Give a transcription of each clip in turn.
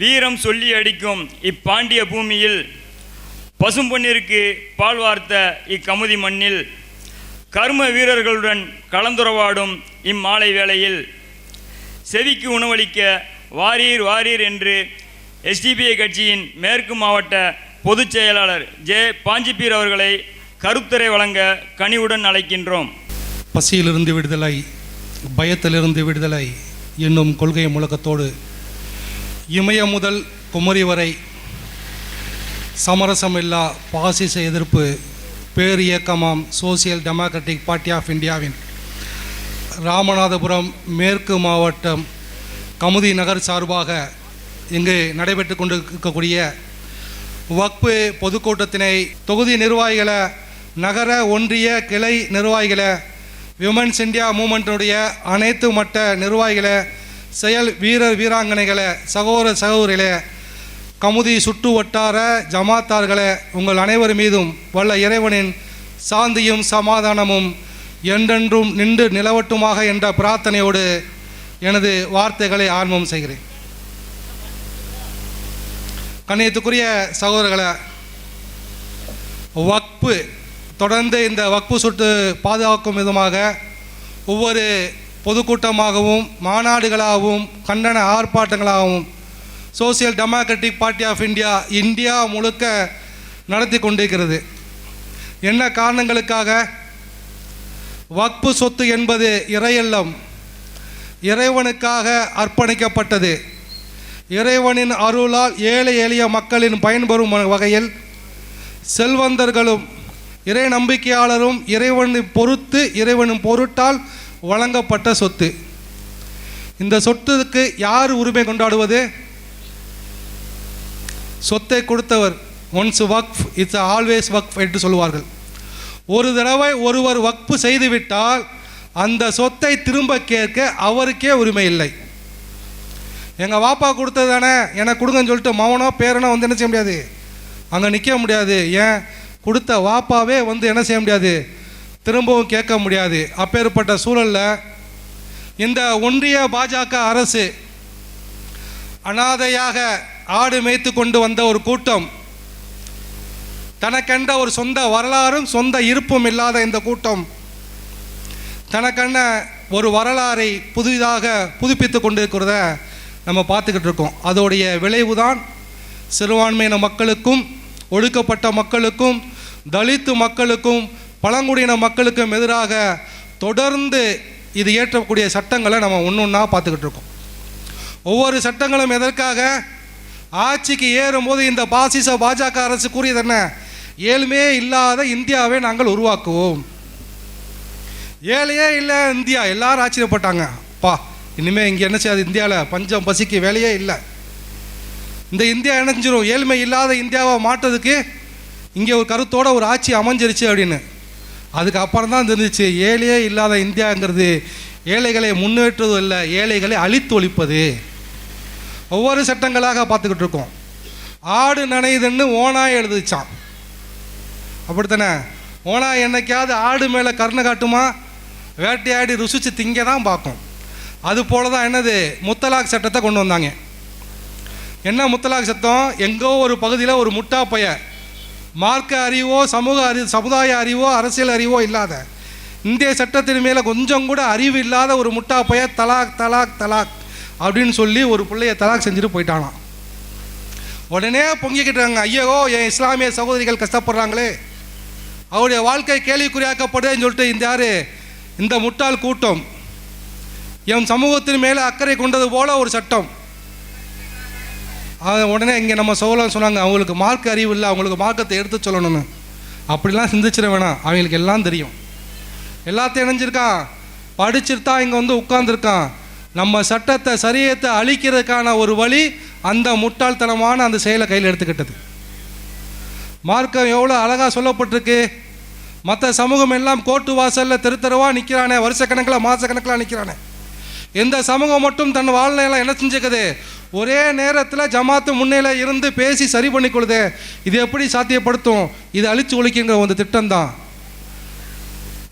வீரம் சொல்லி அடிக்கும் இப்பாண்டிய பூமியில் பசும்பொன்னிற்கு பால் வார்த்த இக்கமுதி மண்ணில் கர்ம வீரர்களுடன் கலந்துரவாடும் இம்மாலை வேளையில் செவிக்கு உணவளிக்க வாரீர் வாரீர் என்று எஸ்டிபிஐ கட்சியின் மேற்கு மாவட்ட பொதுச் செயலாளர் ஜே பாஞ்சிப்பீர் அவர்களை கருத்துரை வழங்க கனிவுடன் அழைக்கின்றோம். பசியிலிருந்து விடுதலை பயத்திலிருந்து விடுதலை என்னும் கொள்கை முழக்கத்தோடு இமய முதல் குமரி வரை சமரசமில்லா பாசிச எதிர்ப்பு பேரியக்கமாம் சோசியல் டெமோக்ராட்டிக் பார்ட்டி ஆஃப் இந்தியாவின் ராமநாதபுரம் மேற்கு மாவட்டம் கமுதி நகர் சார்பாக இங்கு நடைபெற்று கொண்டிருக்கக்கூடிய வக்பு பொதுக்கூட்டத்தினை தொகுதி நிர்வாகிகளை நகர ஒன்றிய கிளை நிர்வாகிகளை விமன்ஸ் இந்தியா மூமெண்ட்டுடைய அனைத்து மட்ட நிர்வாகிகளை செயல் வீரர் வீராங்கனைகளை சகோதர சகோதரிகளே கமுதி சுட்டு வட்டார ஜமாத்தார்களே உங்கள் அனைவர் மீதும் வல்ல இறைவனின் சாந்தியும் சமாதானமும் என்றென்றும் நின்று நிலவட்டுமாக என்ற பிரார்த்தனையோடு எனது வார்த்தைகளை ஆர்வம் செய்கிறேன். கண்ணியத்துக்குரிய சகோதரர்களை வக்பு தொடர்ந்து இந்த வக்பு சொட்டு பாதுகாக்கும் விதமாக ஒவ்வொரு பொதுக்கூட்டமாகவும் மாநாடுகளாகவும் கண்டன ஆர்ப்பாட்டங்களாகவும் social democratic party of India India முழுக்க நடத்தி கொண்டிருக்கிறது. என்ன காரணங்களுக்காக? வக்பு சொத்து என்பது இறையல்லம் இறைவனுக்காக அர்ப்பணிக்கப்பட்டது. இறைவனின் அருளால் ஏழை எளிய மக்களின் பயன்பெறும் வகையில் செல்வந்தர்களும் இறை நம்பிக்கையாளரும் இறைவனை பொறுத்து இறைவனின் பொருட்டால் வழங்கப்பட்ட சொத்து. இந்த சொத்துக்கு யார் உரிமை கொண்டாடுவது? சொத்தை கொடுத்தவர் once waqf it's always waqf என்று சொல்வார்கள் ஒரு தடவை ஒருவர் வக்ஃபு செய்துவிட்டால் அந்த சொத்தை திரும்ப கேட்க அவருக்கே உரிமை இல்லை. எங்கள் வாப்பா கொடுத்தது தானே? எனக்கு கொடுங்கன்னு சொல்லிட்டு மவனோ பேரனோ வந்து என்ன செய்ய முடியாது? அங்கே நிற்க முடியாது. ஏன்? கொடுத்த வாப்பாவே வந்து என்ன செய்ய முடியாது? திரும்பவும் கேட்க முடியாது. அப்பேற்பட்ட சூழலில் இந்த ஒன்றிய பாஜக அரசு அனாதையாக ஆடு மேய்த்து கொண்டு வந்த ஒரு கூட்டம் தனக்கென்ற ஒரு சொந்த வரலாறும் சொந்த இருப்பும் இல்லாத இந்த கூட்டம் தனக்கென்ன ஒரு வரலாறை புதிதாக புதுப்பித்து கொண்டு இருக்கிறத நம்ம பார்த்துக்கிட்டு இருக்கோம். அதோடைய விளைவு தான் சிறுபான்மையின மக்களுக்கும் ஒடுக்கப்பட்ட மக்களுக்கும் தலித்து மக்களுக்கும் பழங்குடியின மக்களுக்கும் எதிராக தொடர்ந்து இது ஏற்றக்கூடிய சட்டங்களை நம்ம ஒன்று ஒன்றா பார்த்துக்கிட்டு இருக்கோம். ஒவ்வொரு சட்டங்களும் எதற்காக? ஆட்சிக்கு ஏறும்போது இந்த பாசிச பாஜக அரசு கூறியது என்ன? ஏழ்மையே இல்லாத இந்தியாவை நாங்கள் உருவாக்குவோம். ஏழையே இல்லை இந்தியா. எல்லாரும் ஆச்சரியப்பட்டாங்க. பா இனிமேல் இங்கே என்ன செய்யாது? இந்தியாவில் பஞ்சம் பசிக்கு வேலையே இல்லை. இந்த இந்தியா இணைஞ்சிரும் ஏழ்மை இல்லாத இந்தியாவை மாற்றதுக்கு இங்கே ஒரு கருத்தோட ஒரு ஆட்சி அமைஞ்சிருச்சு அப்படின்னு. அதுக்கப்புறம் தான் தெரிஞ்சிச்சு ஏழையே இல்லாத இந்தியாங்கிறது ஏழைகளை முன்னேற்றுவதும் இல்லை ஏழைகளை அழித்து ஒழிப்பது ஒவ்வொரு சட்டங்களாக பார்த்துக்கிட்டு இருக்கோம். ஆடு நனையுதுன்னு ஓனாய் எழுதுச்சான். அப்படித்தானே? ஓனாய் என்னைக்காவது ஆடு மேலே கருணை காட்டுமா? வேட்டையாடி ருசிச்சு திங்க தான் பார்க்கும். அது போல தான் என்னது? முத்தலாக் சட்டத்தை கொண்டு வந்தாங்க. என்ன முத்தலாக் சட்டம் எங்கோ ஒரு பகுதியில் ஒரு முட்டா பையன் மார்க்க அறிவோ சமூக அறி சமுதாய அறிவோ அரசியல் அறிவோ இல்லாத இந்திய சட்டத்தின் மேலே கொஞ்சம் கூட அறிவு இல்லாத ஒரு முட்டா பைய தலாக் தலாக் தலாக் அப்படின்னு சொல்லி ஒரு பிள்ளைய தலாக் செஞ்சுட்டு போயிட்டானான் உடனே பொங்கிக்கிட்டாங்க. ஐயோ என் இஸ்லாமிய சகோதரிகள் கஷ்டப்படுறாங்களே. அவருடைய வாழ்க்கை கேள்விக்குறியாக்கப்படுதுன்னு சொல்லிட்டு இந்த யாரு? இந்த முட்டாள் கூட்டம். என் சமூகத்தின் மேலே அக்கறை கொண்டது போல ஒரு சட்டம். உடனே இங்கே நம்ம சோழம் சொன்னாங்க அவங்களுக்கு மார்க் அறிவு இல்லை அவங்களுக்கு மார்க்கத்தை எடுத்து சொல்லணும்னு. அப்படிலாம் சிந்திச்சிட வேணாம். அவங்களுக்கு எல்லாம் தெரியும். எல்லாத்தையும் இணைஞ்சிருக்கான். படிச்சிருத்தா இங்கே வந்து உட்காந்துருக்கான் நம்ம சட்டத்தை சரியத்தை அழிக்கிறதுக்கான ஒரு வழி அந்த முட்டாள்தனமான அந்த செயலை கையில் எடுத்துக்கிட்டது. மார்க்கம் எவ்வளோ அழகாக சொல்லப்பட்டிருக்கு. மற்ற சமூகம் எல்லாம் கோர்ட்டு வாசலில் தெரு தெருவாக நிற்கிறானே வருஷக்கணக்கில் மாதக்கணக்கில் நிற்கிறானே எந்த சமூகம் மட்டும் தன் வாழ்நிலை என்ன செஞ்சுக்குது? ஒரே நேரத்தில் ஜமாத்து முன்னையில் இருந்து பேசி சரி பண்ணிக்கொள்ளுது. இது எப்படி சாத்தியப்படுத்தும்? இது அழிச்சு ஒழிக்குங்கிற ஒரு திட்டம் தான்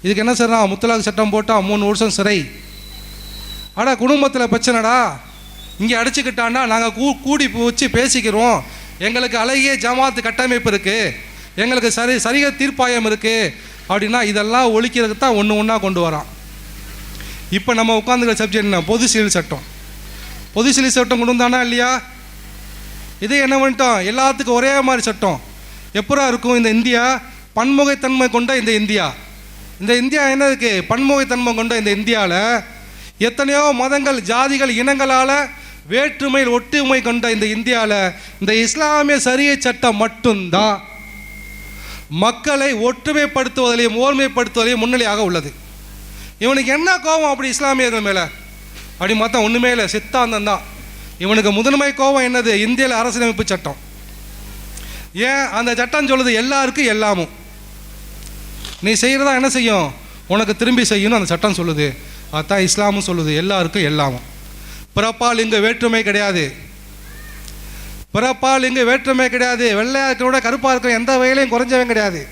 இதுக்கு என்ன சார் முத்தலாக் சட்டம் போட்டால் மூணு வருஷம் சிறை. அடா குடும்பத்தில் பிரச்சனைடா. இங்கே அடிச்சுக்கிட்டான்னா நாங்கள் கூ கூடி வச்சு பேசிக்கிறோம். எங்களுக்கு அழகிய ஜமாத்து கட்டமைப்பு இருக்குது எங்களுக்கு சரி சரிக தீர்ப்பாயம் இருக்குது அப்படின்னா இதெல்லாம் ஒழிக்கிறதுக்கு தான் ஒன்று ஒன்றா கொண்டு வரான். இப்போ நம்ம உட்காந்துக்கிற சப்ஜெக்ட் என்ன? பொது சிவில் சட்டம். பொது சிலி சட்டம் கொண்டு வந்தானா இல்லையா? இது என்ன பண்ணிட்டோம்? எல்லாத்துக்கும் ஒரே மாதிரி சட்டம். எப்பரா இருக்கும் இந்த இந்தியா? பன்முகைத்தன்மை கொண்ட இந்த இந்தியா. இந்த இந்தியா என்ன இருக்குது பன்முகைத்தன்மை கொண்ட இந்த இந்தியாவில் எத்தனையோ மதங்கள் ஜாதிகள் இனங்களால் வேற்றுமையில் ஒற்றுமை கொண்ட இந்த இந்தியாவில் இந்த இஸ்லாமிய சரிய சட்டம் மட்டும்தான் மக்களை ஒற்றுமைப்படுத்துவதிலையும் ஓர்மைப்படுத்துவதிலையும் முன்னிலையாக உள்ளது. இவனுக்கு என்ன கோபம் அப்படி இஸ்லாமியர்கள் மேலே? அப்படி பார்த்தா ஒன்றுமே இல்லை. சித்தாந்தம் தான். இவனுக்கு முதன்மை கோபம் என்னது? இந்தியாவில் அரசியலமைப்பு சட்டம். ஏன்? அந்த சட்டம் சொல்லுது எல்லாருக்கும் எல்லாமும். நீ செய்கிறதா என்ன செய்யும்? உனக்கு திரும்பி செய்யணும் அந்த சட்டம் சொல்லுது. அதான் இஸ்லாமும் சொல்லுது எல்லாருக்கும் எல்லாமும். பிறப்பால் இங்கே வேற்றுமை கிடையாது. பிறப்பால் இங்கே வேற்றுமை கிடையாது. வெள்ளையாக இருக்கிறோட கருப்பாக இருக்கிற எந்த வகையிலையும் குறைஞ்சவன் கிடையாது.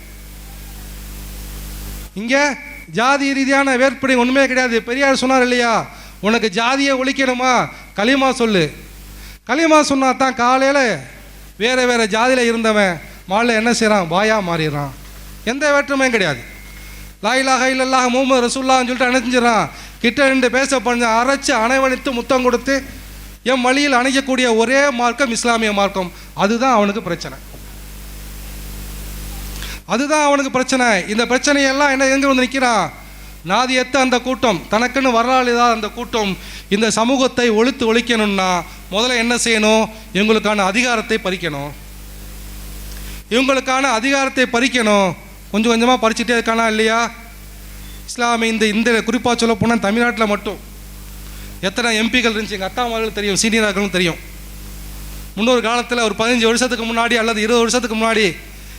இங்கே ஜாதி ரீதியான வேறுபடை ஒன்றுமே கிடையாது. பெரியார் சொன்னார் இல்லையா? உனக்கு ஜாதியை ஒழிக்கணுமா? களிமா சொல்லு. களிமா சொன்னா தான் காலையில் வேறு வேறு ஜாதியில் இருந்தவன் மாலில் என்ன செய்கிறான் வாயாக மாறிடுறான். எந்த வேற்றுமையும் கிடையாது. லாயிலாக இல்லல்லாக மூமு ரசுல்லான்னு சொல்லிட்டு அணைஞ்சிடறான் கிட்ட நின்று பேச பண்ண அரைச்சி அணைவணித்து முத்தம் கொடுத்து என் வழியில் அணைக்கக்கூடிய ஒரே மார்க்கம் இஸ்லாமிய மார்க்கம். அதுதான் அவனுக்கு பிரச்சனை. அதுதான் அவனுக்கு பிரச்சனை. இந்த பிரச்சனையெல்லாம் என்ன எங்கே வந்து நிற்கிறான் நாதியத்த அந்த கூட்டம்? தனக்குன்னு வரலாறு ஏதாவது அந்த கூட்டம் இந்த சமூகத்தை ஒழித்து ஒழிக்கணும்னா முதல்ல என்ன செய்யணும்? இவங்களுக்கான அதிகாரத்தை பறிக்கணும். இவங்களுக்கான அதிகாரத்தை பறிக்கணும். கொஞ்சம் கொஞ்சமாக பறிச்சுட்டே இருக்கானா இல்லையா? இஸ்லாமிய இந்த இந்த குறிப்பாக சொல்ல போனால் தமிழ்நாட்டில் மட்டும். எத்தனை எம்பிக்கள் இருந்துச்சு? எங்கள் அத்தாமார்களுக்கு தெரியும் சீனியர்களும் தெரியும். முன்னொரு காலத்தில் ஒரு பதினஞ்சு வருஷத்துக்கு முன்னாடி அல்லது இருபது வருஷத்துக்கு முன்னாடி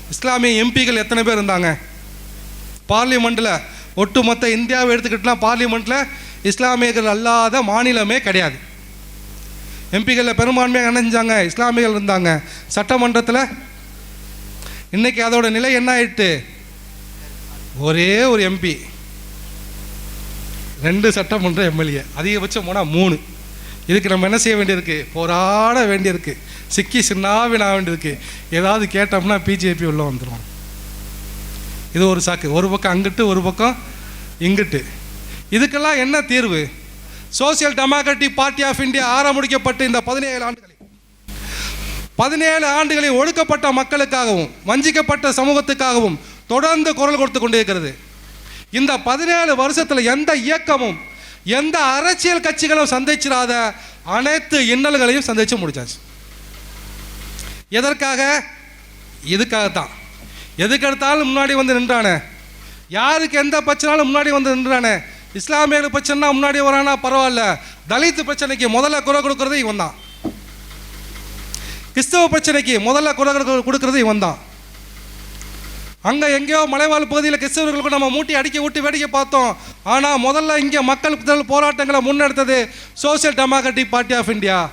இஸ்லாமிய எம்பிக்கள் எத்தனை பேர் இருந்தாங்க? பார்லிமெண்ட்டில் ஒட்டுமொத்த இந்தியாவை எடுத்துக்கிட்டலாம் பார்லிமெண்ட்டில் இஸ்லாமியர்கள் அல்லாத மாநிலமே கிடையாது. எம்பிகளில் பெரும்பான்மையாக என்ன செஞ்சாங்க? இஸ்லாமியர்கள் இருந்தாங்க. சட்டமன்றத்தில் இன்னைக்கு அதோட நிலை என்ன ஆயிட்டு? ஒரே ஒரு எம்பி ரெண்டு சட்டமன்ற எம்எல்ஏ அதிகபட்சம் போனால் மூணு. இதுக்கு நம்ம என்ன செய்ய வேண்டியிருக்கு? போராட வேண்டியிருக்கு. சிக்கி சின்னாவின் ஆக வேண்டியிருக்கு. ஏதாவது கேட்டோம்னா பிஜேபி உள்ளே வந்துடும் இது ஒரு சாக்கு. ஒரு பக்கம் அங்கிட்டு ஒரு பக்கம் இங்கிட்டு. இதுக்கெல்லாம் என்ன தீர்வு? Social democratic party of India ஆரம்பிக்கப்பட்டு இந்த பதினேழு ஆண்டுகளில். பதினேழு ஆண்டுகளில் ஒடுக்கப்பட்ட மக்களுக்காகவும் வஞ்சிக்கப்பட்ட சமூகத்துக்காகவும் தொடர்ந்து குரல் கொடுத்து கொண்டிருக்கிறது இந்த பதினேழு வருஷத்தில் எந்த இயக்கமும் எந்த அரசியல் கட்சிகளும் சந்திச்சிடாத அனைத்து இன்னல்களையும் சந்திச்சு முடிச்சாச்சு. எதற்காக? இதுக்காகத்தான். எதுக்கெடுத்தாலும் முன்னாடி வந்து நின்றானே? யாருக்கு எந்த பிரச்சனாலும் முன்னாடி வந்து நின்றானே? இஸ்லாமியர்கள் பிரச்சனைனா முன்னாடி வரானா? பரவாயில்ல. தலித்து பிரச்சனைக்கு முதல்ல குறை கொடுக்கறது இவன் தான். கிறிஸ்தவ பிரச்சனைக்கு முதல்ல குறை கொடு- கொடுக்கறது இவன் தான். அங்கே எங்கேயோ மலைவாழ் பகுதியில் கிறிஸ்தவர்களுக்கு நம்ம மூட்டி அடிக்க விட்டு வேடிக்கை பார்த்தோம். ஆனால் முதல்ல இங்கே மக்கள் போராட்டங்களை முன்னெடுத்தது social democratic party of India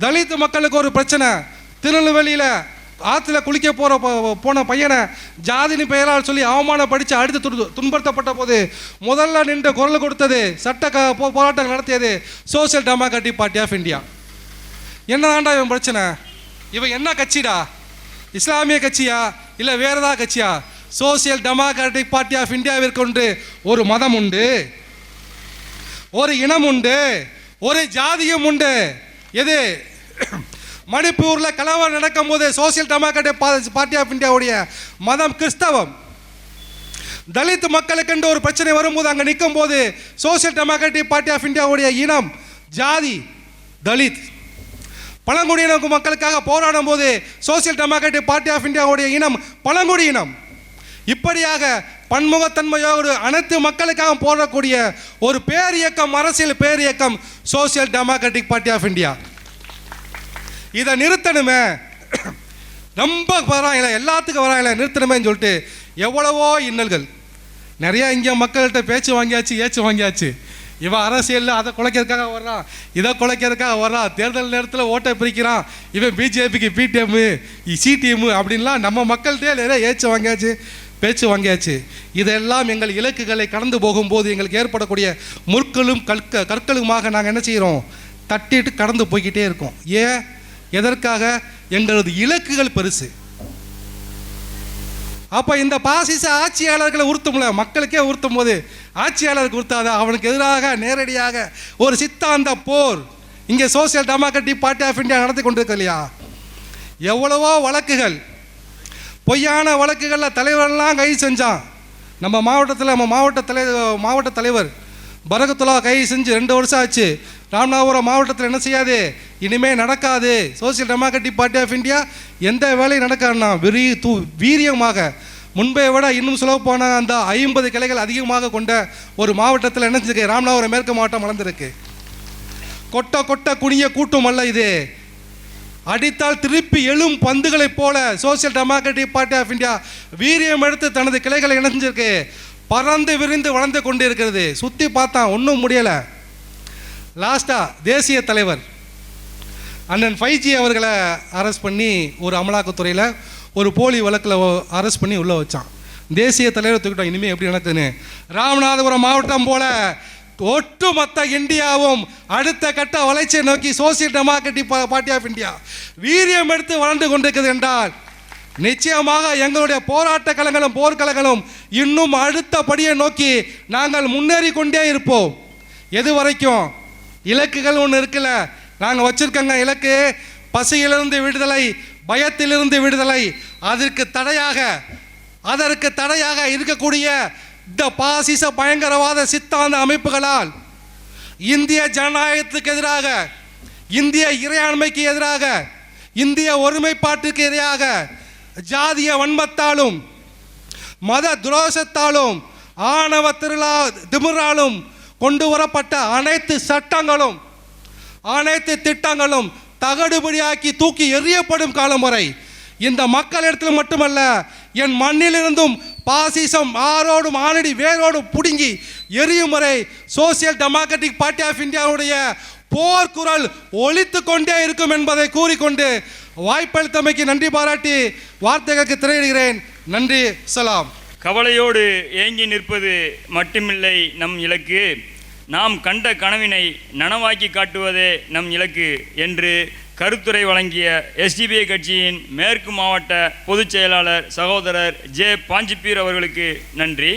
Dalit மக்களுக்கு ஒரு பிரச்சனை. திருநெல்வேலியில் ஆற்றுல குளிக்க போகிற போன பையனை ஜாதினி பெயரால் சொல்லி அவமானப்படுத்தி அடித்து துன்ப- துன்படுத்தப்பட்ட போது முதல்ல நின்று குரல் கொடுத்தது சட்ட க போராட்டம் நடத்தியது social democratic party of India. என்னதான்டா இவன் பிரச்சனை? இவன் என்ன கட்சிடா? இஸ்லாமிய கட்சியா? இல்லை வேறு ஏதாவது கட்சியா? சோசியல் டெமோக்ராட்டிக் பார்ட்டி ஆஃப் இந்தியாவிற்கு ஒன்று ஒரு மதம் உண்டு ஒரு இனம் உண்டு ஒரு ஜாதியும் உண்டு. எது? மணிப்பூரில் கலவரம் நடக்கும்போது சோசியல் டெமோக்ராட்டிக் பார்ட்டி ஆஃப் இந்தியாவுடைய மதம் கிறிஸ்தவம். தலித் மக்களுக்கென்று ஒரு பிரச்சனை வரும்போது அங்கே நிற்கும் போது சோசியல் டெமோக்ராட்டிக் பார்ட்டி ஆஃப் இந்தியாவுடைய இனம் ஜாதி தலித். பழங்குடியின மக்களுக்காக போராடும் போது சோசியல் டெமோக்ராட்டிக் பார்ட்டி ஆஃப் இந்தியாவுடைய இனம் பழங்குடி இனம். இப்படியாக பன்முகத்தன்மையோடு அனைத்து மக்களுக்காக போடக்கூடிய ஒரு பேர் இயக்கம் அரசியல் பேர் இயக்கம் social democratic party of India. இதை நிறுத்தணுமே. ரொம்ப வராங்களே எல்லாத்துக்கும் வராங்களே நிறுத்தணுமேன்னு சொல்லிட்டு எவ்வளவோ இன்னல்கள். நிறையா இங்கே மக்கள்கிட்ட பேச்சு வாங்கியாச்சு ஏச்சு வாங்கியாச்சு. இவன் அரசியலில் அதை குலைக்கிறதுக்காக வர்றான் இதை குலைக்கிறதுக்காக வர்றான் தேர்தல் நேரத்தில் ஓட்டை பிரிக்கிறான் இவன் பிஜேபிக்கு பிடிஎம்மு சிடிஎம்மு அப்படின்லாம் நம்ம மக்கள்கிட்டே நிறைய ஏச்சு வாங்கியாச்சு பேச்சு வாங்கியாச்சு. இதெல்லாம் எங்கள் இலக்குகளை கடந்து போகும்போது எங்களுக்கு ஏற்படக்கூடிய முற்களும் கற்க கற்களுமாக நாங்கள் என்ன செய்கிறோம் தட்டிட்டு கடந்து போய்கிட்டே இருக்கோம். ஏன்? எதற்காக? எங்களது இலக்குகள் பெருசு. அப்போ இந்த பாசிச ஆட்சியாளர்களை உறுத்தும்ல? மக்களுக்கே உறுத்தும் போது ஆட்சியாளருக்கு உறுத்தாத? அவனுக்கு எதிராக நேரடியாக ஒரு சித்தாந்த போர் இங்கே social democratic party of India நடத்தி கொண்டிருக்கு இல்லையா? எவ்வளவோ வழக்குகள். பொய்யான வழக்குகளில் தலைவரெல்லாம் கைது செஞ்சான். நம்ம மாவட்டத்தில் நம்ம மாவட்ட தலை மாவட்ட தலைவர் பரகத்துலா கைது செஞ்சு ரெண்டு வருஷம் ஆச்சு. ராமநாதபுரம் மாவட்டத்தில் என்ன செய்யாது? இனிமேல் நடக்காது. Social democratic party of India எந்த வேலையும் நடக்காதுன்னா விரி தூ வீரியமாக. முன்பை விட இன்னும் சொல்ல போன அந்த ஐம்பது கிளைகள் அதிகமாக கொண்ட ஒரு மாவட்டத்தில் என்ன செஞ்சிருக்கு? ராமநாதபுரம் மேற்கு மாவட்டம் வளர்ந்துருக்கு. கொட்ட கொட்ட குனிய கூட்டம் அல்ல இது. அடித்தால் திருப்பி எழும் பந்துகளைப் போல social democratic party of India வீரியம் எடுத்து தனது கிளைகளை இணைஞ்சிருக்கு பறந்து விரிந்து வளர்ந்து கொண்டு இருக்கிறது சுற்றி பார்த்தான் ஒன்றும் முடியலை. லாஸ்ட்டாக தேசிய தலைவர் அண்ணன் ஃபைஜி அவர்களை அரெஸ்ட் பண்ணி ஒரு அமலாக்கத்துறையில் ஒரு போலி வழக்கில் அரெஸ்ட் பண்ணி உள்ளே வச்சான். தேசிய தலைவர் தூக்கிட்டோம். இனிமேல் எப்படி நடக்குதுன்னு? ராமநாதபுரம் மாவட்டம் போல ஒட்டுமொத்த இந்தியாவும் அடுத்த கட்ட வளர்ச்சியை நோக்கி social democratic party of India வீரியம் எடுத்து வளர்ந்து கொண்டிருக்கிறது என்றால் நிச்சயமாக எங்களுடைய போராட்ட கலங்களும் போர்க்களங்களும் இன்னும் அடுத்த படியை நோக்கி நாங்கள் முன்னேறி கொண்டே இருப்போம். எது வரைக்கும்? இலக்குகள் ஒன்று இருக்குல்ல. நாங்கள் வச்சுருக்கோங்க இலக்கு. பசியிலிருந்து விடுதலை பயத்திலிருந்து விடுதலை. அதற்கு தடையாக அதற்கு தடையாக இருக்கக்கூடிய இந்த பாசிச பயங்கரவாத சித்தாந்த அமைப்புகளால் இந்திய ஜனநாயகத்துக்கு எதிராக இந்திய இறையாண்மைக்கு எதிராக இந்திய ஒருமைப்பாட்டுக்கு எதிராக ஜாதிய வன்மத்தாலும் மத துரோசத்தாலும் ஆணவ திருளா திமிராலும் கொண்டு வரப்பட்ட அனைத்து சட்டங்களும் அனைத்து திட்டங்களும் தகடுபடியாக்கி தூக்கி எறியப்படும் காலம் வரை இந்த மக்களிடத்தில் மட்டுமல்ல என் மண்ணிலிருந்தும் பாசிசம் ஆரோடும் ஆனடி வேரோடும் புடுங்கி எரியும் வரை சோசியல் டெமோக்ராட்டிக் பார்ட்டி ஆஃப் இந்தியாவுடைய போர்க்குரல் ஒழித்து கொண்டே இருக்கும் என்பதை கூறிக்கொண்டு வாய்ப்பளித்தமைக்கு நன்றி பாராட்டி வார்த்தைகளுக்கு திரையிடுகிறேன். நன்றி சலாம். கவலையோடு ஏங்கி நிற்பது மட்டுமில்லை நம் இலக்கு. நாம் கண்ட கனவினை நனவாக்கி காட்டுவதே நம் இலக்கு என்று கருத்துரை வழங்கிய எஸ்டிபிஐ கட்சியின் மேற்கு மாவட்ட பொதுச் செயலாளர் சகோதரர் ஜே பாஞ்சிப்பீர் அவர்களுக்கு நன்றி.